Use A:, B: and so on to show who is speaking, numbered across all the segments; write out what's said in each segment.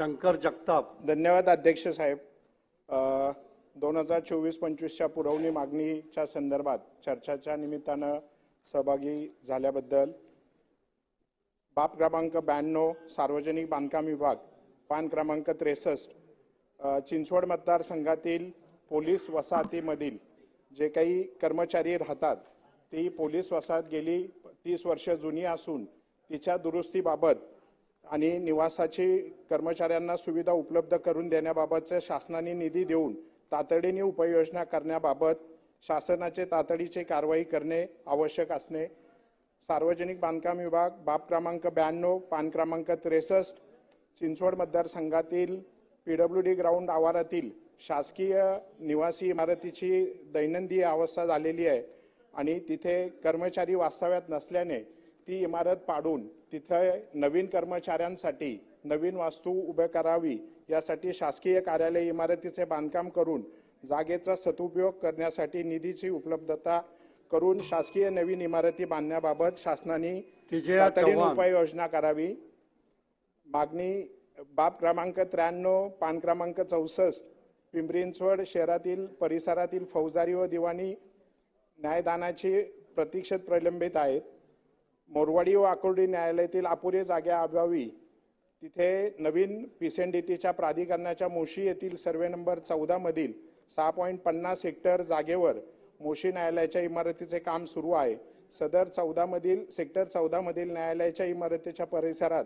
A: शंकर जगताप.
B: धन्यवाद अध्यक्ष साहेब. दोन हजार चोवीस पंचवीसच्या पुरवणी मागणीच्या संदर्भात चर्चाच्या निमित्तानं सहभागी झाल्याबद्दल बाप क्रमांक ब्याण्णव सार्वजनिक बांधकाम विभाग पान क्रमांक त्रेसष्ट चिंचवड मतदारसंघातील पोलीस वसाहतीमधील जे काही कर्मचारी राहतात ती पोलीस वसाहत गेली तीस वर्ष जुनी असून तिच्या दुरुस्तीबाबत आणि निवासाची कर्मचाऱ्यांना सुविधा उपलब्ध करून देण्याबाबतचं शासनाने निधी देऊन तातडीने उपाययोजना करण्याबाबत शासनाचे तातडीचे कारवाई करणे आवश्यक असणे. सार्वजनिक बांधकाम विभाग बाब क्रमांक ब्याण्णव पान क्रमांक त्रेसष्ट चिंचवड मतदारसंघातील पी डब्ल्यू डी ग्राउंड आवारातील शासकीय निवासी इमारतीची दैनंदिन अवस्था झालेली आहे आणि तिथे कर्मचारी वास्तव्यात नसल्याने ती इमारत पाडून तिथे नवीन कर्मचाऱ्यांसाठी नवीन वास्तू उभे करावी यासाठी शासकीय कार्यालय इमारतीचे बांधकाम करून जागेचा सदुपयोग करण्यासाठी निधीची उपलब्धता करून शासकीय नवीन इमारती बांधण्याबाबत शासनाने तातडीने. उपाययोजना करावी मागणी बाब क्रमांक त्र्याण्णव पान क्रमांक चौसष्ट पिंपरी चिंचवड शहरातील परिसरातील फौजदारी व दिवाणी न्यायदानाची प्रतीक्षेत प्रलंबित आहेत मोरवाडी व आकुर्डी न्यायालयातील अपुरे जागा अभावी तिथे नवीन पीसीएनडीटीच्या प्राधिकरणाच्या मोशी येथील सर्वे नंबर चौदा मधील सहा पॉईंट पन्नास हेक्टर जागेवर मोशी न्यायालयाच्या इमारतीचे काम सुरू आहे. सदर चौदा मधील सेक्टर चौदा मधील न्यायालयाच्या इमारतीच्या परिसरात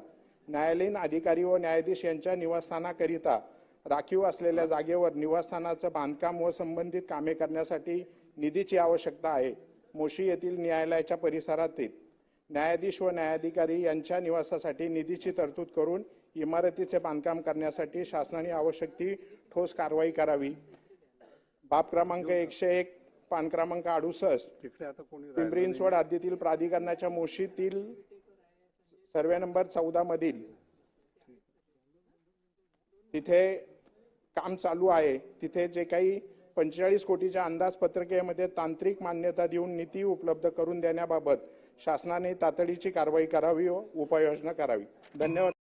B: न्यायालयीन अधिकारी व न्यायाधीश यांच्या निवासस्थानाकरिता राखीव असलेल्या जागेवर निवासस्थानाचं बांधकाम व संबंधित कामे करण्यासाठी निधीची आवश्यकता आहे. मोशी येथील न्यायालयाच्या परिसरातील न्यायाधीश व न्यायाधिकारी यांच्या निवासासाठी निधीची तरतूद करून इमारतीचे बांधकाम करण्यासाठी शासनाने आवश्यक ती ठोस कारवाई करावी. बाब क्रमांक एकशे एक पान क्रमांक अडुसष्ट. पिंपरी चिंचवड हद्दीतील प्राधिकरणाच्या मोशीतील सर्वे नंबर चौदा मधील तिथे काम चालू आहे. तिथे जे काही पंचेचाळीस कोटीच्या अंदाजपत्रकेमध्ये तांत्रिक मान्यता देऊन निधी उपलब्ध करून देण्याबाबत शासनाने तातडीची कारवाई करावी व उपाययोजना करावी. धन्यवाद.